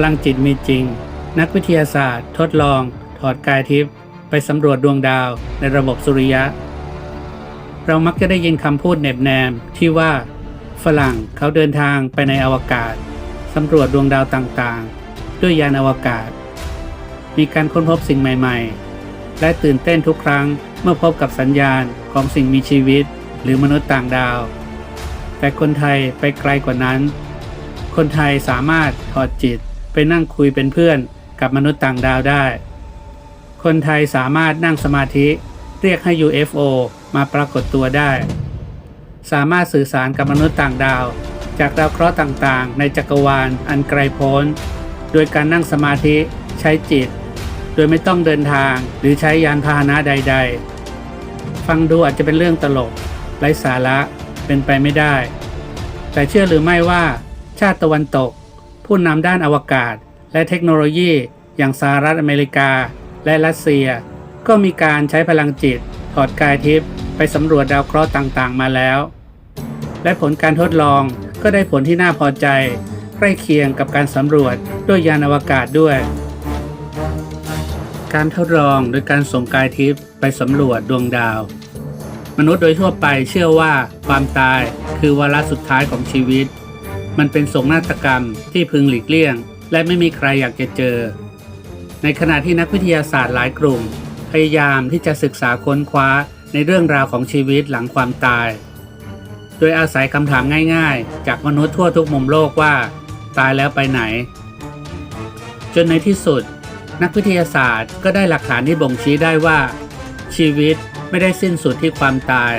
พลังจิตมีจริง นักวิทยาศาสตร์ ทดลอง ถอดกายทิพย์ไปสำรวจดวงดาวในระบบสุริยะ เรามักจะได้ยินคำพูดเหน็บแนมที่ว่า ฝรั่งเขาเดินทางไปในอวกาศสำรวจดวงดาวต่างๆ ด้วยยานอวกาศ มีการค้นพบสิ่งใหม่ ๆ และตื่นเต้นทุกครั้งเมื่อพบกับสัญญาณของสิ่งมีชีวิต หรือมนุษย์ต่างดาว แต่คนไทยไปไกลกว่านั้น คนไทยสามารถถอดจิต ไปนั่งคุยเป็นเพื่อนกับมนุษย์ต่างดาวได้ คนไทยสามารถนั่งสมาธิเรียกให้ UFO มาปรากฏตัวได้ สามารถสื่อสารกับมนุษย์ต่างดาว จากดาวเคราะห์ต่างๆ ในจักรวาลอันไกลโพ้น โดยการนั่งสมาธิใช้จิต โดยไม่ต้องเดินทางหรือใช้ยานพาหนะใด ๆ ฟังดูอาจจะเป็นเรื่องตลกไร้สาระเป็นไปไม่ได้ แต่เชื่อหรือไม่ว่าชาติตะวันตก ผู้นำด้านอวกาศ และเทคโนโลยีอย่างสหรัฐอเมริกา และรัสเซีย ก็มีการใช้พลังจิต ถอดกายทิพย์ไปสำรวจดาวเคราะห์ต่างๆ มาแล้ว และผลการทดลองก็ได้ผลที่น่าพอใจ ใกล้เคียงกับการสำรวจด้วยยานอวกาศด้วย การทดลองโดยการส่งกายทิพย์ไปสำรวจดวงดาว มนุษย์โดยทั่วไปเชื่อว่าความตายคือวาระสุดท้ายของชีวิต มันเป็นโศกนาฏกรรมที่พึงหลีกเลี่ยง และไม่มีใครอยากจะเจอ ในขณะที่นักวิทยาศาสตร์หลายกลุ่ม พยายามที่จะศึกษาค้นคว้าในเรื่องราวของชีวิตหลังความตาย โดยอาศัยคำถามง่ายๆ จากมนุษย์ทั่วทุกมุมโลกว่า ตายแล้วไปไหน จนในที่สุด นักวิทยาศาสตร์ก็ได้หลักฐานที่บ่งชี้ได้ว่า ชีวิตไม่ได้สิ้นสุดที่ความตาย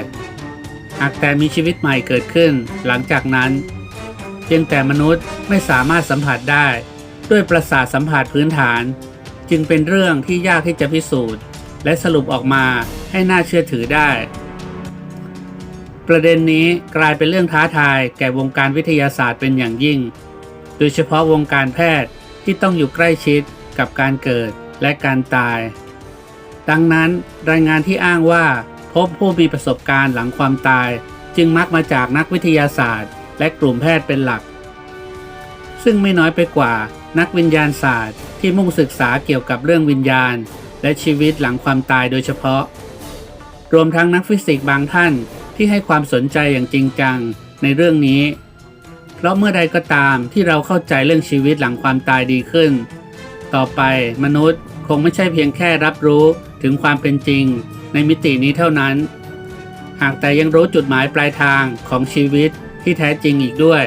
หากแต่มีชีวิตใหม่เกิดขึ้น หลังจากนั้น พียงแต่มนุษย์ไม่สามารถสัมผัสได้ ด้วยประสาทสัมผัสพื้นฐาน จึงเป็นเรื่องที่ยากที่จะพิสูจน์ และสรุปออกมาให้น่าเชื่อถือได้ ประเด็นนี้กลายเป็นเรื่องท้าทายแก่วงการวิทยาศาสตร์เป็นอย่างยิ่ง โดยเฉพาะวงการแพทย์ที่ต้องอยู่ใกล้ชิดกับการเกิดและการตาย ดังนั้นรายงานที่อ้างว่าพบผู้มีประสบการณ์หลังความตาย จึงมักมาจากนักวิทยาศาสตร์ และกลุ่มแพทย์เป็นหลัก ซึ่งไม่น้อยไปกว่านักวิญญาณศาสตร์ ที่มุ่งศึกษาเกี่ยวกับเรื่องวิญญาณ และชีวิตหลังความตายโดยเฉพาะ รวมทั้งนักฟิสิกส์บางท่านที่ให้ความสนใจอย่างจริงจังในเรื่องนี้ เพราะเมื่อใดก็ตามที่เราเข้าใจเรื่องชีวิตหลังความตายดีขึ้น ต่อไปมนุษย์คงไม่ใช่เพียงแค่รับรู้ถึงความเป็นจริงในมิตินี้เท่านั้น หากแต่ยังรู้จุดหมายปลายทางของชีวิต ที่แท้จริงอีกด้วย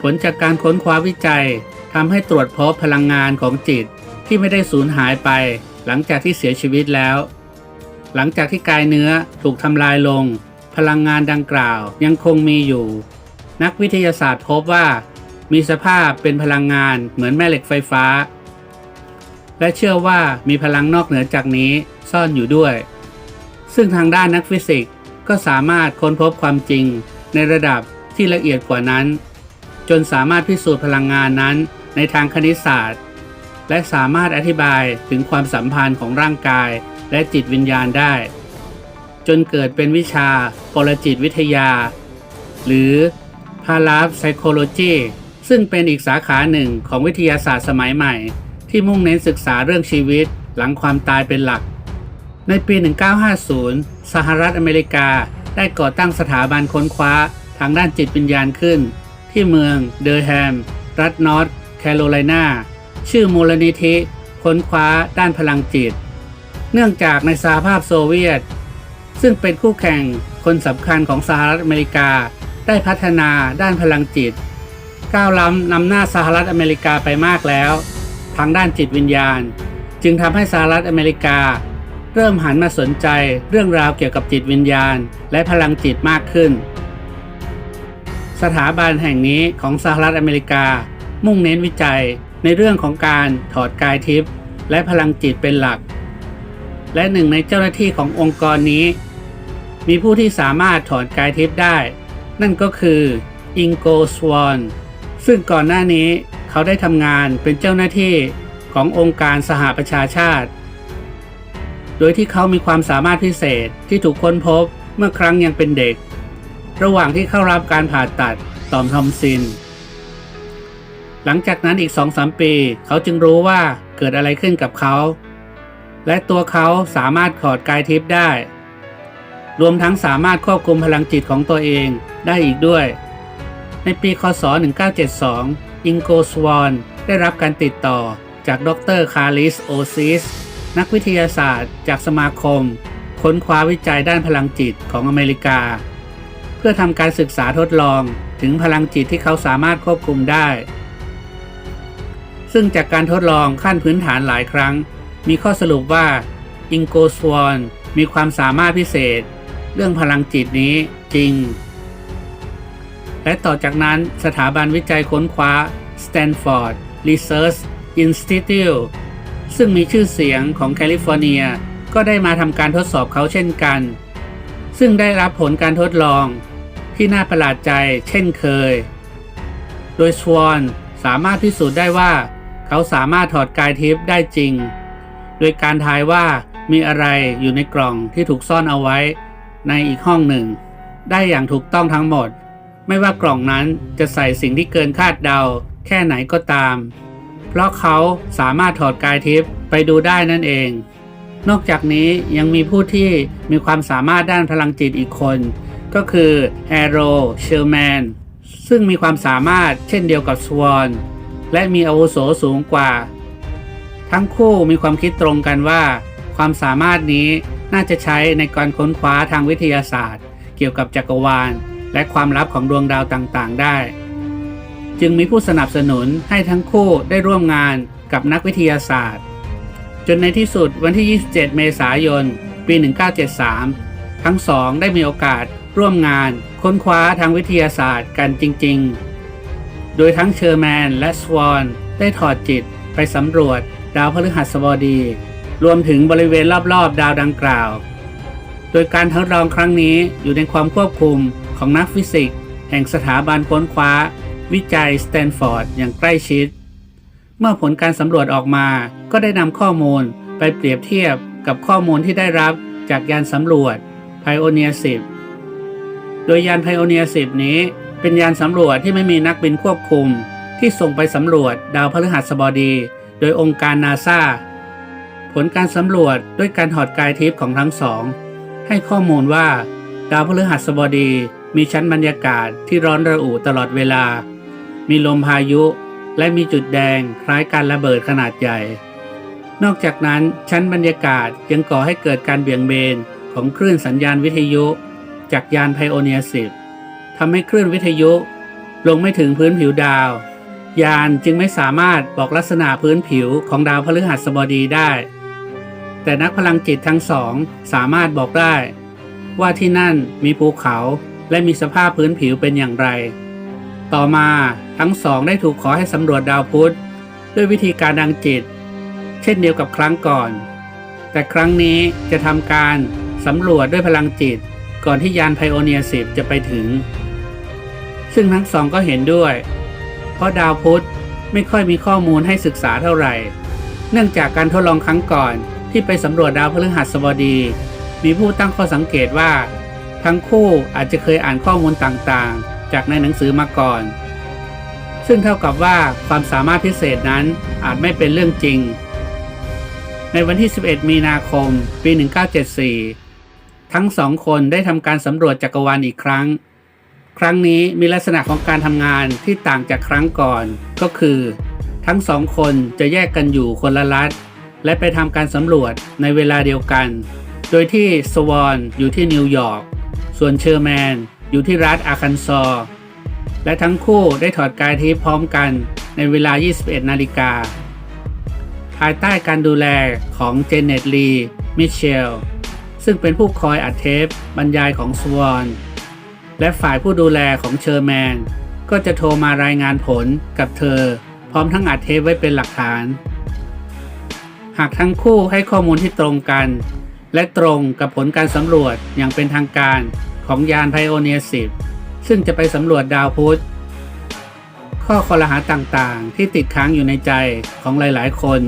ผลจากการค้นคว้าวิจัยทำให้ตรวจพบพลังงานของจิตที่ไม่ได้สูญหายไป หลังจากที่เสียชีวิตแล้ว หลังจากที่กายเนื้อถูกทำลายลง พลังงานดังกล่าวยังคงมีอยู่ นักวิทยาศาสตร์พบว่า มีสภาพเป็นพลังงานเหมือนแม่เหล็กไฟฟ้า และเชื่อว่ามีพลังนอกเหนือจากนี้ซ่อนอยู่ด้วย ซึ่งทางด้านนักฟิสิกส์ก็สามารถค้นพบความจริง ในระดับที่ละเอียดกว่านั้น จนสามารถพิสูจน์พลังงานนั้นในทางคณิตศาสตร์ และสามารถอธิบายถึงความสัมพันธ์ของร่างกายและจิตวิญญาณได้ จนเกิดเป็นวิชาปรจิตวิทยา หรือ p a r a psychology ซึ่งเป็นอีกสาขาหนึ่งของวิทยาศาสตร์สมัยใหม่ ที่มุ่งเน้นศึกษาเรื่องชีวิตหลังความตายเป็นหลัก ในปี 1950 สหรัฐอเมริกา ได้ก่อตั้งสถาบันค้นคว้าทางด้านจิตวิญญาณขึ้น ที่เมืองเดอร์แฮม รัฐนอร์ทแคโรไลนา ชื่อมูลนิธิค้นคว้าด้านพลังจิต เนื่องจากในสหภาพโซเวียต ซึ่งเป็นคู่แข่งคนสำคัญของสหรัฐอเมริกา ได้พัฒนาด้านพลังจิต ก้าวล้ำนำหน้าสหรัฐอเมริกาไปมากแล้ว ทางด้านจิตวิญญาณ จึงทำให้สหรัฐอเมริกา เริ่มหันมาสนใจเรื่องราวเกี่ยวกับจิตวิญญาณ และพลังจิตมากขึ้น สถาบันแห่งนี้ของสหรัฐอเมริกา มุ่งเน้นวิจัยในเรื่องของการถอดกายทิพย์และพลังจิตเป็นหลัก และหนึ่งในเจ้าหน้าที่ขององค์กรนี้ มีผู้ที่สามารถถอดกายทิพย์ได้ นั่นก็คืออิงโกสวอนซึ่งก่อนหน้านี้เขาได้ทำงานเป็นเจ้าหน้าที่ขององค์การสหประชาชาติ โดยที่เขามีความสามารถพิเศษที่ถูกค้นพบเมื่อครั้งยังเป็นเด็ก ระหว่างที่เข้ารับการผ่าตัดต่อมทอมซิน หลังจากนั้นอีกสองสามปี เขาจึงรู้ว่าเกิดอะไรขึ้นกับเขา และตัวเขาสามารถถอดกายทิพย์ได้ รวมทั้งสามารถควบคุมพลังจิตของตัวเองได้อีกด้วย ในปีคศ 1972 อิงโกสวอนได้รับการติดต่อจากดรคาริสโอซิส นักวิทยาศาสตร์จากสมาคม ค้นคว้าวิจัยด้านพลังจิตของอเมริกา เพื่อทำการศึกษาทดลองถึงพลังจิตที่เขาสามารถควบคุมได้ ซึ่งจากการทดลองขั้นพื้นฐานหลายครั้ง มีข้อสรุปว่าอิงโกสวอนมีความสามารถพิเศษ เรื่องพลังจิตนี้จริง และต่อจากนั้นสถาบันวิจัยค้นคว้า Stanford Research Institute ซึ่งมีชื่อเสียงของแคลิฟอร์เนียก็ได้มาทำการทดสอบเขาเช่นกัน ซึ่งได้รับผลการทดลองที่น่าประหลาดใจเช่นเคย โดยสวอนสามารถพิสูจน์ได้ว่าเขาสามารถถอดกายทิพย์ได้จริง โดยการทายว่ามีอะไรอยู่ในกล่องที่ถูกซ่อนเอาไว้ในอีกห้องหนึ่ง ได้อย่างถูกต้องทั้งหมด ไม่ว่ากล่องนั้นจะใส่สิ่งที่เกินคาดเดาแค่ไหนก็ตาม เพราะเขาสามารถถอดกายทิพย์ไปดูได้นั่นเอง นอกจากนี้ยังมีผู้ที่มีความสามารถด้านพลังจิตอีกคน ก็คือแอโรเชลแมนซึ่งมีความสามารถเช่นเดียวกับสวอนและมีอาวุโสสูงกว่า ทั้งคู่มีความคิดตรงกันว่า ความสามารถนี้น่าจะใช้ในการค้นคว้าทางวิทยาศาสตร์ เกี่ยวกับจักรวาล และความลับของดวงดาวต่างๆ ได้ จึงมีผู้สนับสนุนให้ทั้งคู่ได้ร่วมงานกับนักวิทยาศาสตร์ จนในที่สุดวันที่ 27 เมษายน ปี 1973 ทั้งสองได้มีโอกาสร่วมงานค้นคว้าทางวิทยาศาสตร์กันจริง ๆ โดยทั้งเชอร์แมนและสวอนได้ถอดจิตไปสำรวจดาวพฤหัสบดี รวมถึงบริเวณรอบๆ ดาวดังกล่าว โดยการทดลองครั้งนี้อยู่ในความควบคุมของนักฟิสิกส์แห่งสถาบันค้นคว้า วิจัยสแตนฟอร์ดอย่างใกล้ชิด เมื่อผลการสำรวจออกมาก็ได้นำข้อมูลไปเปรียบเทียบกับข้อมูลที่ได้รับจากยานสำรวจ Pioneer 10 โดยยาน Pioneer 10 นี้เป็นยานสำรวจที่ไม่มีนักบินควบคุม ที่ส่งไปสำรวจดาวพฤหัสบดี โดยองค์การนาซาผลการสำรวจด้วยการถอดกายทิพย์ของทั้งสอง ให้ข้อมูลว่า ดาวพฤหัสบดีมีชั้นบรรยากาศที่ร้อนระอุตลอดเวลา มีลมพายุ และมีจุดแดงคล้ายการระเบิดขนาดใหญ่ นอกจากนั้นชั้นบรรยากาศยังก่อให้เกิดการเบี่ยงเบนของคลื่นสัญญาณวิทยุ จากยานไพโอเนีย10ทำให้คลื่นวิทยุ ลงไม่ถึงพื้นผิวดาว ยานจึงไม่สามารถบอกลักษณะพื้นผิวของดาวพฤหัสบดีได้ แต่นักพลังจิตทั้งสองสามารถบอกได้ ว่าที่นั่นมีภูเขาและมีสภาพพื้นผิวเป็นอย่างไร ต่อมาทั้งสองได้ถูกขอให้สำรวจดาวพุธด้วยวิธีการดังจิต เช่นเดียวกับครั้งก่อน แต่ครั้งนี้จะทำการสำรวจด้วยพลังจิต ก่อนที่ยานไพโอเนีย10จะไปถึง ซึ่งทั้งสองก็เห็นด้วย เพราะดาวพุธไม่ค่อยมีข้อมูลให้ศึกษาเท่าไหร่ เนื่องจากการทดลองครั้งก่อนที่ไปสำรวจดาวพฤหัสบดี มีผู้ตั้งข้อสังเกตว่า ทั้งคู่อาจจะเคยอ่านข้อมูลต่างๆ จากในหนังสือมาก่อน ซึ่งเท่ากับว่าความสามารถพิเศษนั้นอาจไม่เป็นเรื่องจริง ในวันที่ 11 มีนาคม ปี 1974 ทั้งสองคนได้ทำการสำรวจจักรวาลอีกครั้ง ครั้งนี้มีลักษณะของการทำงานที่ต่างจากครั้งก่อน ก็คือ ทั้งสองคนจะแยกกันอยู่คนละรัฐ และไปทำการสำรวจในเวลาเดียวกัน โดยที่สวอนอยู่ที่นิวยอร์ก ส่วนเชอร์แมน อยู่ที่รัฐอาคันซอ และทั้งคู่ได้ถอดกายทิพย์พร้อมกันในเวลา 21 นาฬิกา ภายใต้การดูแลของเจเน็ตลี มิเชล ซึ่งเป็นผู้คอยอัดเทปบรรยายของสวอนและฝ่ายผู้ดูแลของเชอร์แมน ก็จะโทรมารายงานผลกับเธอ พร้อมทั้งอัดเทปไว้เป็นหลักฐาน หากทั้งคู่ให้ข้อมูลที่ตรงกัน และตรงกับผลการสำรวจอย่างเป็นทางการ ของยานไพโอเนีย10ซึ่งจะไปสำรวจดาวพุธ ข้อคอรหาต่างๆ ที่ติดค้างอยู่ในใจของหลายๆ คน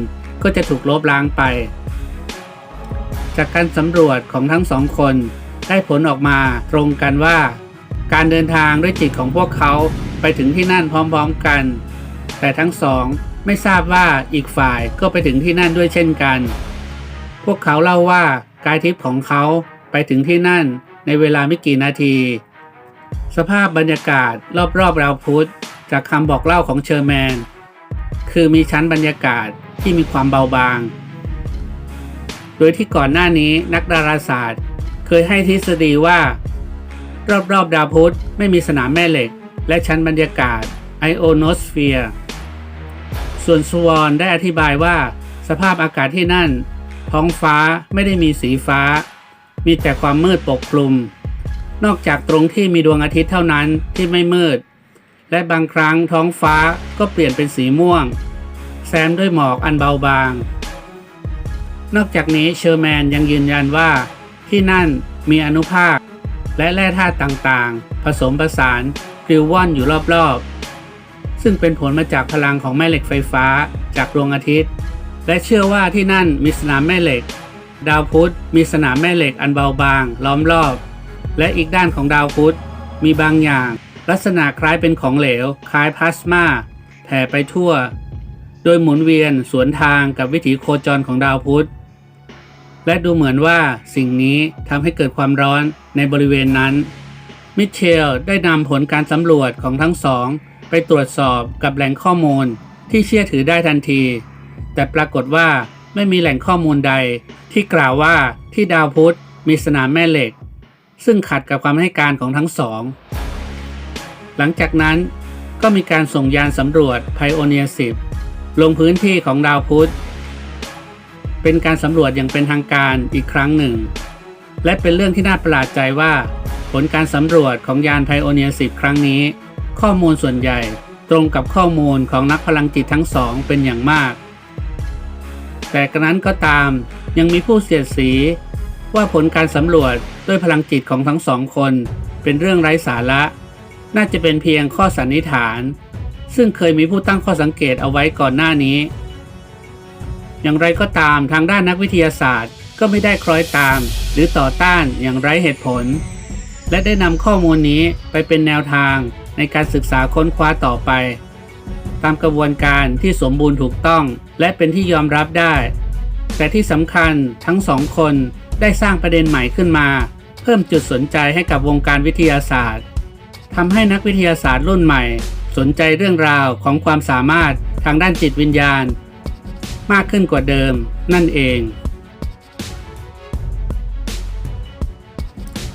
ก็จะถูกลบล้างไป จากการสำรวจของทั้งสองคนได้ผลออกมาตรงกันว่า การเดินทางด้วยจิตของพวกเขาไปถึงที่นั่นพร้อมๆกัน แต่ทั้งสองไม่ทราบว่าอีกฝ่ายก็ไปถึงที่นั่นด้วยเช่นกัน พวกเขาเล่าว่ากายทิพย์ของเขาไปถึงที่นั่น ในเวลาไม่กี่นาที สภาพบรรยากาศรอบๆราวพุธจากคำบอกเล่าของเชอร์แมน คือมีชั้นบรรยากาศที่มีความเบาบาง โดยที่ก่อนหน้านี้นักดาราศาสตร์ เคยให้ทฤษฎีว่า รอบๆดาวพุธไม่มีสนามแม่เหล็ก และชั้นบรรยากาศไอโอโนสเฟียร์ส่วนสวอนได้อธิบายว่า สภาพอากาศที่นั่น ท้องฟ้าไม่ได้มีสีฟ้า มีแต่ความมืดปกคลุม นอกจากตรงที่มีดวงอาทิตย์เท่านั้นที่ไม่มืด และบางครั้งท้องฟ้าก็เปลี่ยนเป็นสีม่วง แซมด้วยหมอกอันเบาบาง นอกจากนี้เชอร์แมนยังยืนยันว่า ที่นั่นมีอนุภาค และแร่ธาตุต่างๆ ผสมผสานปลิวว่อนอยู่รอบๆ ซึ่งเป็นผลมาจากพลังของแม่เหล็กไฟฟ้าจากดวงอาทิตย์ และเชื่อว่าที่นั่นมีสนามแม่เหล็ก ดาวพุธมีสนามแม่เหล็กอันเบาบาง ล้อมรอบ และอีกด้านของดาวพุธมีบางอย่าง ลักษณะคล้ายเป็นของเหลว คล้ายพลาสมาแผ่ไปทั่ว โดยหมุนเวียนสวนทางกับวิถีโคจรของดาวพุธและดูเหมือนว่าสิ่งนี้ทำให้เกิดความร้อนในบริเวณนั้น มิเชลได้นำผลการสำรวจของทั้งสอง ไปตรวจสอบกับแหล่งข้อมูลที่เชื่อถือได้ทันที แต่ปรากฏว่า ไม่มีแหล่งข้อมูลใดที่กล่าวว่าที่ดาวพุธมีสนามแม่เหล็ก ซึ่งขัดกับความให้การของทั้งสอง หลังจากนั้นก็มีการส่งยานสำรวจไพโอเนีย10 ลงพื้นที่ของดาวพุธ เป็นการสำรวจอย่างเป็นทางการอีกครั้งหนึ่ง และเป็นเรื่องที่น่าประหลาดใจว่า ผลการสำรวจของยานไพโอเนีย10 ครั้งนี้ ข้อมูลส่วนใหญ่ตรงกับข้อมูลของนักพลังจิตทั้งสองเป็นอย่างมาก แต่กระนั้นก็ตามยังมีผู้เสียดสี ว่าผลการสำรวจด้วยพลังจิตของทั้งสองคน เป็นเรื่องไร้สาระ น่าจะเป็นเพียงข้อสันนิษฐาน ซึ่งเคยมีผู้ตั้งข้อสังเกตเอาไว้ก่อนหน้านี้ อย่างไรก็ตามทางด้านนักวิทยาศาสตร์ก็ไม่ได้คล้อยตาม หรือต่อต้านอย่างไร้เหตุผล และได้นำข้อมูลนี้ไปเป็นแนวทางในการศึกษาค้นคว้าต่อไป ตามกระบวนการที่สมบูรณ์ถูกต้อง และเป็นที่ยอมรับได้ แต่ที่สำคัญทั้งสองคนได้สร้างประเด็นใหม่ขึ้นมา เพิ่มจุดสนใจให้กับวงการวิทยาศาสตร์ทำให้นักวิทยาศาสตร์รุ่นใหม่ สนใจเรื่องราวของความสามารถทางด้านจิตวิญญาณ มากขึ้นกว่าเดิมนั่นเอง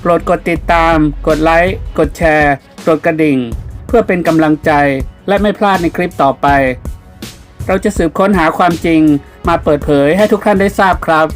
โปรดกดติดตาม กดไลค์ กดแชร์ กดกระดิ่ง เพื่อเป็นกำลังใจและไม่พลาดในคลิปต่อไป เราจะสืบค้นหาความจริงมาเปิดเผยให้ทุกท่านได้ทราบครับ